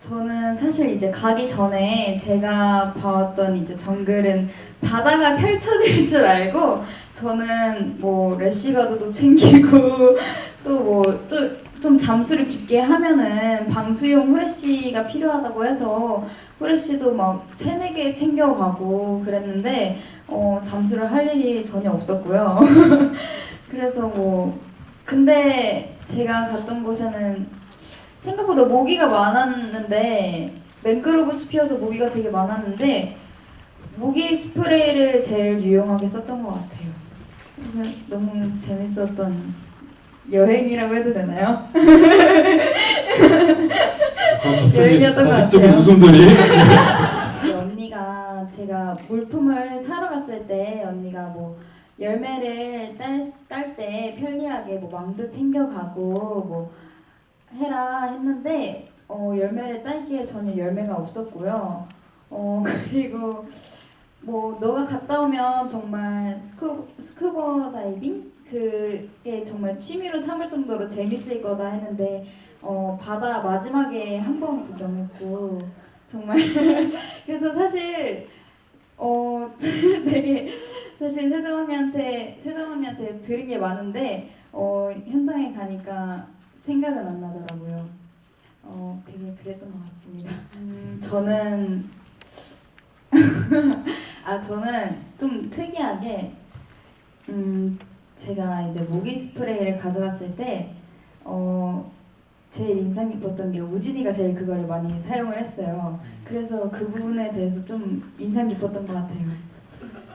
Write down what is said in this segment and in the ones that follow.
저는 사실 이제 가기 전에 제가 봐왔던 이제 정글은 바다가 펼쳐질 줄 알고 저는 뭐 래시가드도 챙기고 또뭐좀 잠수를 깊게 하면은 방수용 후레쉬가 필요하다고 해서 후레쉬도 막 세네 개 챙겨가고 그랬는데 어, 잠수를 할 일이 전혀 없었고요. 그래서 뭐 근데 제가 갔던 곳에는 생각보다 모기가 많았는데 맹그로브 숲이어서 모기가 되게 많았는데 모기 스프레이를 제일 유용하게 썼던 것 같아요. 너무 재밌었던 여행이라고 해도 되나요? 여행이었던 것 같아요. 웃음들이 이제 언니가 제가 물품을 사러 갔을 때 언니가 뭐 열매를 딸 때 편리하게 뭐 망도 챙겨가고 뭐 해라 했는데 어, 열매를 딸기에 전혀 열매가 없었고요. 어 그리고 뭐 너가 갔다 오면 정말 스쿠 스쿠버 다이빙 그게 정말 취미로 삼을 정도로 재밌을 거다 했는데 어 바다 마지막에 한 번 구경했고 정말 그래서 사실 어 되게 사실 세정 언니한테 세정 언니한테 들은 게 많은데 어 현장에 가니까 생각은 안 나더라고요. 어 되게 그랬던 것 같습니다. 음, 저는 아 저는 좀 특이하게 음 제가 이제 모기 스프레이를 가져갔을 때 어 제일 인상 깊었던 게 우진이가 제일 그거를 많이 사용을 했어요. 그래서 그 부분에 대해서 좀 인상 깊었던 것 같아요.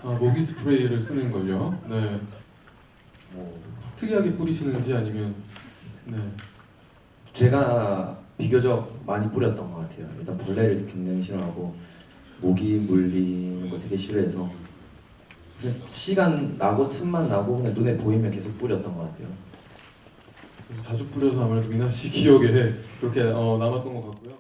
아, 모기 스프레이를 쓰는 걸요. 네. 뭐 특이하게 뿌리시는지 아니면 네. 제가 비교적 많이 뿌렸던 것 같아요. 일단 벌레를 굉장히 싫어하고 모기 물리는 거 되게 싫어해서 시간 나고 틈만 나고 그냥 눈에 보이면 계속 뿌렸던 것 같아요. 자주 뿌려서 아무래도 미나 씨 기억에 그렇게 어, 남았던 것 같고요.